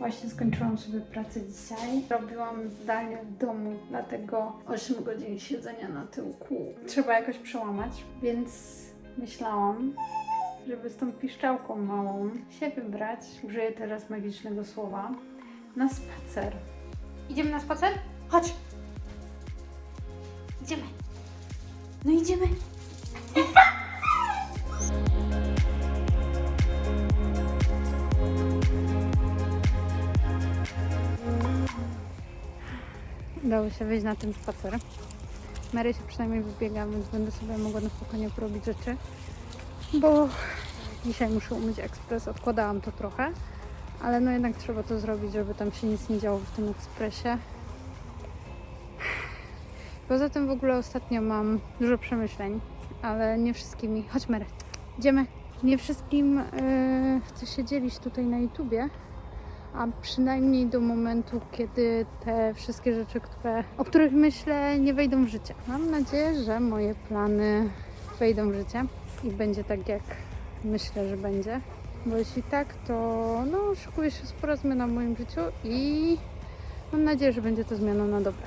Właśnie skończyłam sobie pracę dzisiaj. Robiłam zdalnie w domu, dlatego 8 godzin siedzenia na tyłku trzeba jakoś przełamać, więc myślałam, żeby z tą piszczałką małą się wybrać, użyję teraz magicznego słowa, na spacer. Idziemy na spacer? Chodź! Idziemy! No idziemy! Udało się wyjść na ten spacer. Mary się przynajmniej wybiega, więc będę sobie mogła na spokojnie porobić rzeczy. Bo dzisiaj muszę umyć ekspres, odkładałam to trochę. Ale no jednak trzeba to zrobić, żeby tam się nic nie działo w tym ekspresie. Poza tym w ogóle ostatnio mam dużo przemyśleń, ale nie wszystkimi. Chodź Mary, idziemy. Nie wszystkim yy, chcę się dzielić tutaj na YouTubie, a przynajmniej do momentu, kiedy te wszystkie rzeczy, które, o których myślę, nie wejdą w życie. Mam nadzieję, że moje plany wejdą w życie i będzie tak, jak myślę, że będzie. Bo jeśli tak, to no, szykuje się spora zmiana w moim życiu i mam nadzieję, że będzie to zmiana na dobre.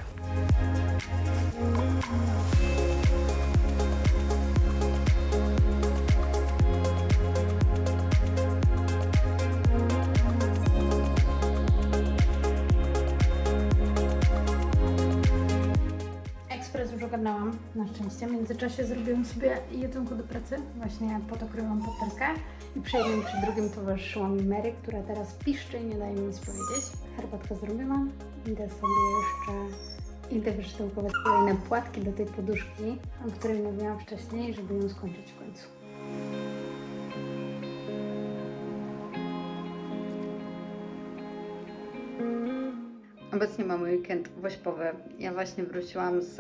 Ogarnęłam, na szczęście. W międzyczasie zrobiłam sobie jedzonko do pracy. Właśnie po to kryłam papierkę. I przy jednym, przy drugim towarzyszyła mi Mary, która teraz piszczy i nie daje mi nic powiedzieć. Herbatkę zrobiłam. Idę sobie jeszcze... Idę wyszczękować kolejne płatki do tej poduszki, o której mówiłam wcześniej, żeby ją skończyć w końcu. Obecnie mamy weekend wośpowy. Ja właśnie wróciłam z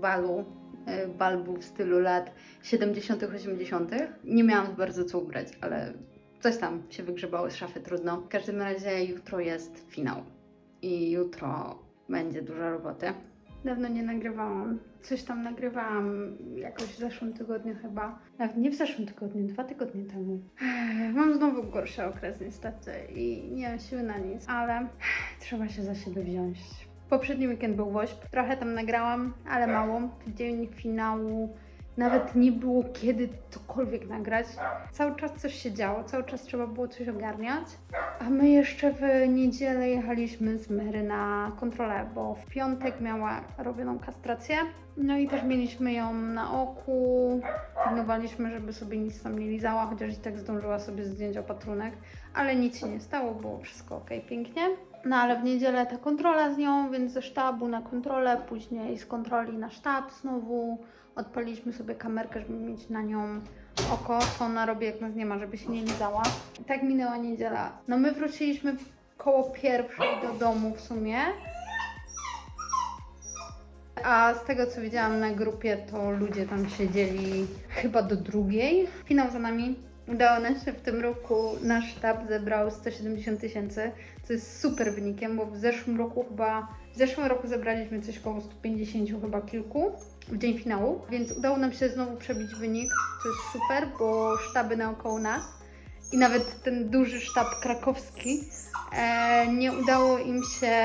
balu, e, bal był w stylu lat 70., 80. Nie miałam bardzo co ubrać, ale coś tam się wygrzebało z szafy, trudno. W każdym razie jutro jest finał i jutro będzie dużo roboty. Dawno nie nagrywałam. Coś tam nagrywałam jakoś w zeszłym tygodniu chyba. Nawet nie w zeszłym tygodniu, dwa tygodnie temu. Mam znowu gorszy okres niestety i nie mam siły na nic, ale trzeba się za siebie wziąć. Poprzedni weekend był WOŚP. Trochę tam nagrałam, ale mało. W dzień finału nawet nie było kiedy cokolwiek nagrać. Cały czas coś się działo, cały czas trzeba było coś ogarniać. A my jeszcze w niedzielę jechaliśmy z Mary na kontrolę, bo w piątek miała robioną kastrację. No i też mieliśmy ją na oku. Pilnowaliśmy, żeby sobie nic tam nie lizała, chociaż i tak zdążyła sobie zdjąć opatrunek. Ale nic się nie stało, było wszystko ok, pięknie. No ale w niedzielę ta kontrola z nią, więc ze sztabu na kontrolę, później z kontroli na sztab znowu. Odpaliliśmy sobie kamerkę, żeby mieć na nią oko, co ona robi, jak nas nie ma, żeby się nie lizała. Tak minęła niedziela. No my wróciliśmy koło pierwszej do domu w sumie. A z tego co widziałam na grupie, to ludzie tam siedzieli chyba do drugiej. Finał za nami. Udało nam się w tym roku, nasz sztab zebrał 170 tysięcy, co jest super wynikiem, bo w zeszłym roku chyba, w zeszłym roku zebraliśmy coś koło 150 chyba kilku w dzień finału, więc udało nam się znowu przebić wynik, co jest super, bo sztaby naokoło nas i nawet ten duży sztab krakowski e, nie udało im się,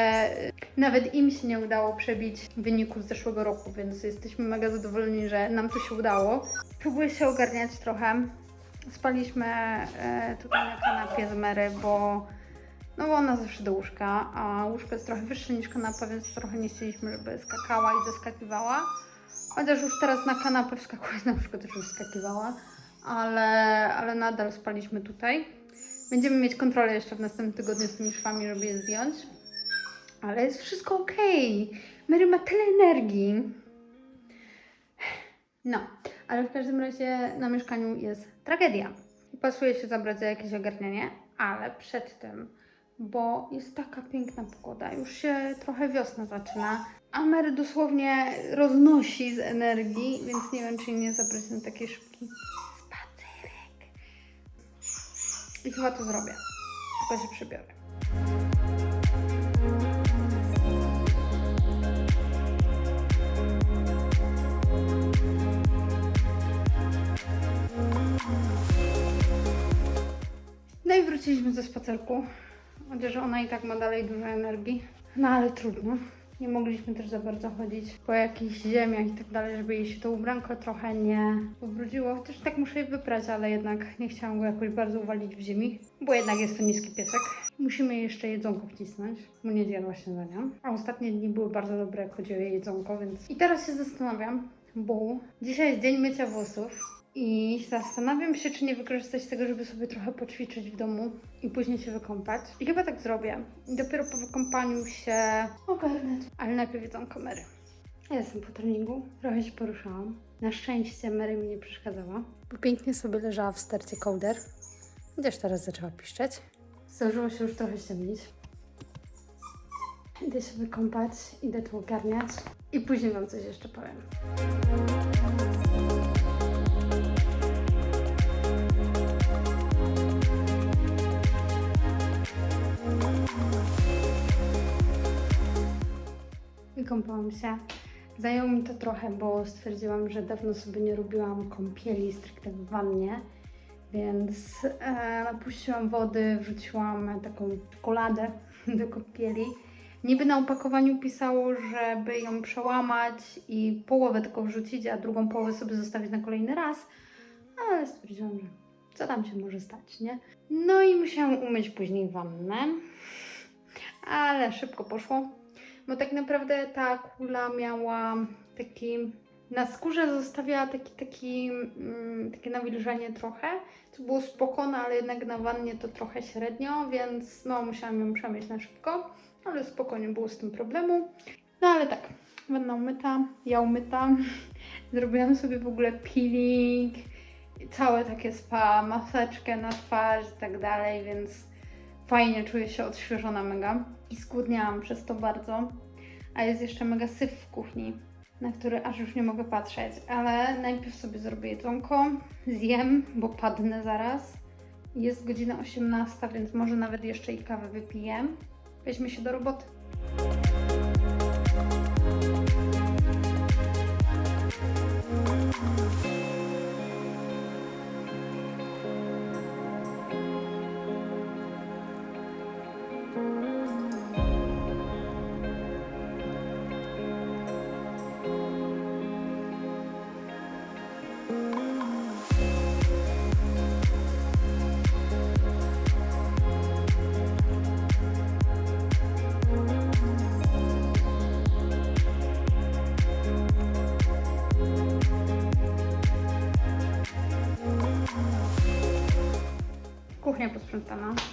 nawet im się nie udało przebić wyniku z zeszłego roku, więc jesteśmy mega zadowoleni, że nam to się udało. Próbuję się ogarniać trochę. Spaliśmy e, tutaj na kanapie z Mary, bo no bo ona zawsze do łóżka, a łóżko jest trochę wyższe niż kanapa, więc trochę nie chcieliśmy, żeby skakała i zeskakiwała. Chociaż już teraz na kanapę wskakując na łóżko też już wskakiwała, ale, ale nadal spaliśmy tutaj. Będziemy mieć kontrolę jeszcze w następnym tygodniu z tymi szwami, żeby je zdjąć. Ale jest wszystko ok. Mary ma tyle energii. No, ale w każdym razie na mieszkaniu jest tragedia. I pasuje się zabrać za jakieś ogarnianie, ale przed tym, bo jest taka piękna pogoda, już się trochę wiosna zaczyna, a Mary dosłownie roznosi z energii, więc nie wiem, czy nie zabrać na taki szybki spacerek. I chyba to zrobię. Tylko się przebiorę. Wróciliśmy ze spacerku. Chociaż ona i tak ma dalej dużo energii. No ale trudno. Nie mogliśmy też za bardzo chodzić po jakichś ziemiach i tak dalej, żeby jej się to ubranko trochę nie ubrudziło. Chociaż tak muszę je wyprać, ale jednak nie chciałam go jakoś bardzo uwalić w ziemi, bo jednak jest to niski piesek. Musimy jej jeszcze jedzonko wcisnąć, bo nie zjadła śniadania. A ostatnie dni były bardzo dobre, jak chodzi o jej jedzonko, więc... I teraz się zastanawiam, bo dzisiaj jest dzień mycia włosów. I zastanawiam się, czy nie wykorzystać tego, żeby sobie trochę poćwiczyć w domu i później się wykąpać. I chyba tak zrobię. I dopiero po wykąpaniu się ogarnę. Ale najpierw jedzą kamery. Ja jestem po treningu, trochę się poruszałam. Na szczęście Mary mi nie przeszkadzała, pięknie sobie leżała w stercie kołder. Chociaż teraz zaczęła piszczeć. Zdążyło się już trochę ściemnić. Idę się wykąpać, idę tu ogarniać i później Wam coś jeszcze powiem. Wykąpałam się. Zajęło mi to trochę, bo stwierdziłam, że dawno sobie nie robiłam kąpieli stricte w wannie, więc e, napuściłam wody, wrzuciłam taką czekoladę do kąpieli. Niby na opakowaniu pisało, żeby ją przełamać i połowę tylko wrzucić, a drugą połowę sobie zostawić na kolejny raz, ale stwierdziłam, że co tam się może stać, nie? No i musiałam umyć później wannę, ale szybko poszło bo tak naprawdę ta kula miała taki. Na skórze zostawiała taki, taki, mm, takie nawilżenie trochę, co było spokojne, ale jednak na wannie to trochę średnio, więc no musiałam ją przemyć na szybko, ale spokojnie było z tym problemu. No ale tak, wanna umyta, ja umyta, zrobiłam sobie w ogóle peeling, całe takie spa, maseczkę na twarz i tak dalej, więc fajnie czuję się odświeżona mega i skłodniałam przez to bardzo. A jest jeszcze mega syf w kuchni, na który aż już nie mogę patrzeć, ale najpierw sobie zrobię jedzonko, zjem, bo padnę zaraz. Jest godzina 18, więc może nawet jeszcze i kawę wypiję. Weźmy się do roboty.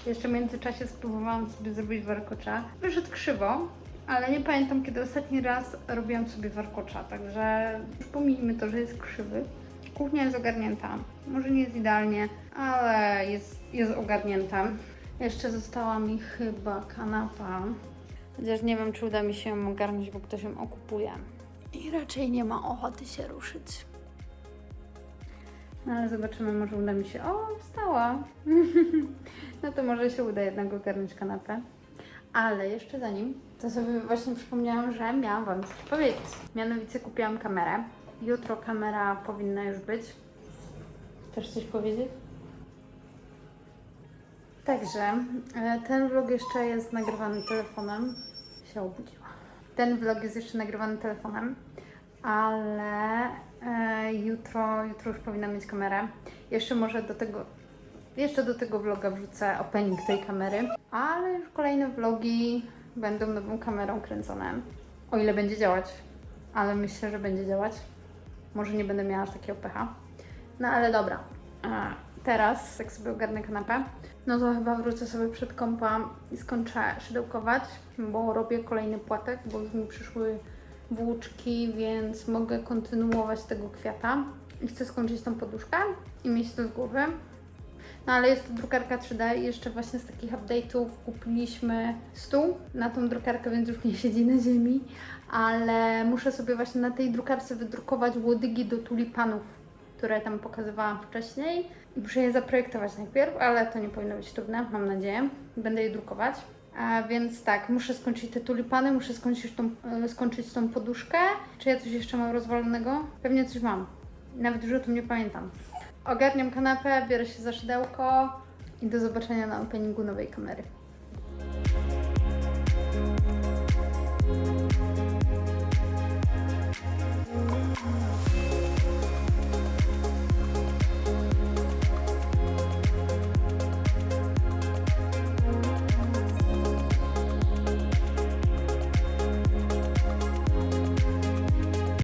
Jeszcze w międzyczasie spróbowałam sobie zrobić warkocza. Wyszedł krzywo, ale nie pamiętam kiedy ostatni raz robiłam sobie warkocza, także pomijmy to, że jest krzywy. Kuchnia jest ogarnięta. Może nie jest idealnie, ale jest, jest ogarnięta. Jeszcze została mi chyba kanapa. Chociaż nie wiem, czy uda mi się ją ogarnąć, bo ktoś ją okupuje. I raczej nie ma ochoty się ruszyć. No ale zobaczymy, może uda mi się. O, wstała! no to może się uda jednak ogarnąć kanapę. Ale jeszcze zanim, to sobie właśnie przypomniałam, że miałam Wam coś powiedzieć. Mianowicie kupiłam kamerę. Jutro kamera powinna już być. Chcesz coś powiedzieć? Także e, ten vlog jeszcze jest nagrywany telefonem. Się obudziła. Ten vlog jest jeszcze nagrywany telefonem, ale jutro, jutro już powinna mieć kamerę. Jeszcze może do tego, jeszcze do tego vloga wrzucę opening tej kamery, ale już kolejne vlogi będą nową kamerą kręcone. O ile będzie działać, ale myślę, że będzie działać. Może nie będę miała aż takiego pecha. No ale dobra. Teraz, jak sobie ogarnę kanapę, no to chyba wrócę sobie przed kąpa i skończę szydełkować, bo robię kolejny płatek, bo już mi przyszły włóczki, więc mogę kontynuować tego kwiata. I chcę skończyć tą poduszkę i mieć to z głowy. No ale jest to drukarka 3D i jeszcze właśnie z takich update'ów kupiliśmy stół na tą drukarkę, więc już nie siedzi na ziemi, ale muszę sobie właśnie na tej drukarce wydrukować łodygi do tulipanów, które tam pokazywałam wcześniej i muszę je zaprojektować najpierw, ale to nie powinno być trudne, mam nadzieję. Będę je drukować. A więc tak, muszę skończyć te tulipany, muszę skończyć tą, e, skończyć tą poduszkę. Czy ja coś jeszcze mam rozwalonego? Pewnie coś mam. Nawet już o tym nie pamiętam. Ogarniam kanapę, biorę się za szydełko i do zobaczenia na openingu nowej kamery.